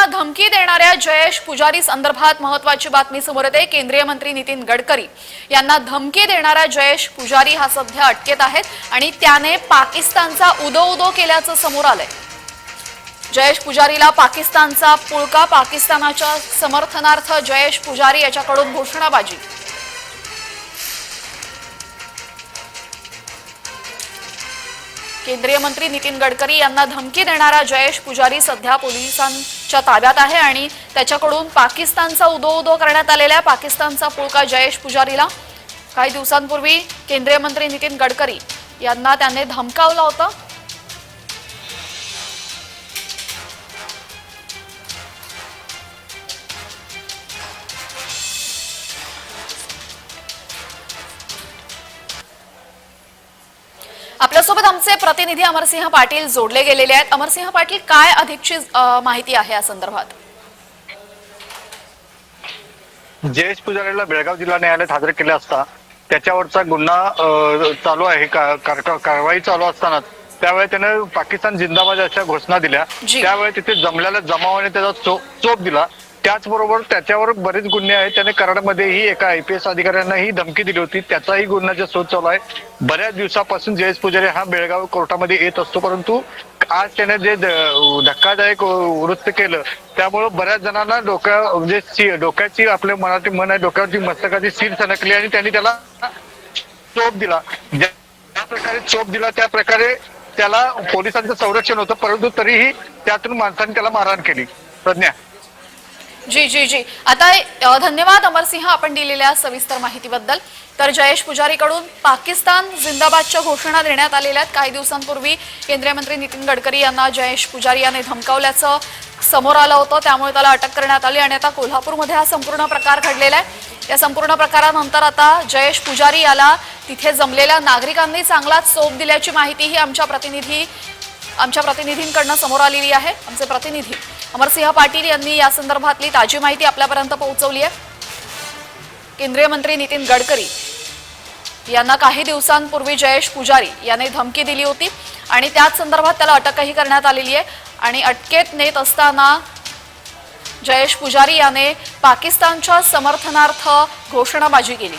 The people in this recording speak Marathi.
किंवा धमकी देणाऱ्या जयेश पुजारी संदर्भात महत्वाची बातमी समोर येते. केंद्रीय मंत्री नितीन गडकरी यांना धमकी देणारा जयेश पुजारी हा सध्या अटकेत आहेत आणि त्याने पाकिस्तानचा उदो उदो केल्याचं समोर आलंय. जयेश पुजारीला पाकिस्तानचा पुळका पाकिस्तानाच्या समर्थनार्थ जयेश पुजारी याच्याकडून घोषणाबाजी. केंद्रीय मंत्री नितीन गडकरी यांना धमकी देणारा जयेश पुजारी सध्या पोलिसांच्या ताब्यात आहे आणि त्याच्याकडून पाकिस्तानचा उदो उदो करण्यात आलेल्या पाकिस्तानचा पुळका जयेश पुजारीला. काही दिवसांपूर्वी केंद्रीय मंत्री नितीन गडकरी यांना त्याने धमकावलं होतं. आपल्यासोबत आमचे प्रतिनिधी अमरसिंह पाटील जोडले गेलेले आहेत. अमरसिंह पाटील काय अधिकची माहिती आहे या संदर्भात? जयेश पुजारीला बेळगाव जिल्हा न्यायालयात हजर केले असता त्याच्यावरचा गुन्हा चालू आहे. कारवाई चालू असताना त्यावेळी त्याने पाकिस्तान जिंदाबाद अशा घोषणा दिल्या. त्यावेळी तिथे जमलेल्या जमावाने त्याचा चोप दिला. त्याचबरोबर त्याच्यावर बरेच गुन्हे आहेत. त्याने कराडमध्येही एका आयपीएस अधिकाऱ्यांना ही धमकी दिली होती. त्याचाही गुन्ह्याचा शोध चालू आहे. बऱ्याच दिवसापासून जयेश पुजारी हा बेळगाव कोर्टामध्ये येत असतो. परंतु आज त्याने जे धक्कादायक वृत्त केलं त्यामुळं बऱ्याच जणांना डोक्या म्हणजे डोक्याची आपल्या मराठी मन आहे. डोक्यावरची मस्तकाची सीर सणकली आणि त्यांनी त्याला चोप दिला. ज्या ज्या प्रकारे चोप दिला त्या प्रकारे त्याला पोलिसांचं संरक्षण होतं. परंतु तरीही त्यातून माणसाने त्याला मारहाण केली. प्रज्ञा. जी जी जी. आता धन्यवाद अमरसिंह आपण दिलेल्या सविस्तर माहितीबद्दल. तर जयेश पुजारीकडून पाकिस्तान जिंदाबादच्या घोषणा देण्यात आलेल्या आहेत. काही दिवसांपूर्वी केंद्रीय मंत्री नितीन गडकरी यांना जयेश पुजारी याने धमकावल्याचं समोर आलं होतं. त्यामुळे त्याला अटक करण्यात आली आणि आता कोल्हापूरमध्ये हा संपूर्ण प्रकार घडलेला आहे. या संपूर्ण प्रकारानंतर आता जयेश पुजारी याला तिथे जमलेल्या नागरिकांनी चांगलाच चोप दिल्याची माहितीही आमच्या प्रतिनिधी आमच्या प्रतिनिधींकडनं समोर आलेली आहे. आमचे प्रतिनिधी अमरसिंह पाटील यांनी या संदर्भातली ताजी माहिती आपल्यापर्यंत पोहोचवली आहे. केंद्रीय मंत्री नितीन गडकरी यांना काही दिवसांपूर्वी जयेश पुजारी याने धमकी दिली होती आणि त्याच संदर्भात त्याला अटकही करण्यात आलेली आहे. आणि अटकेत नेत असताना जयेश पुजारी याने पाकिस्तानच्या समर्थनार्थ घोषणाबाजी केली.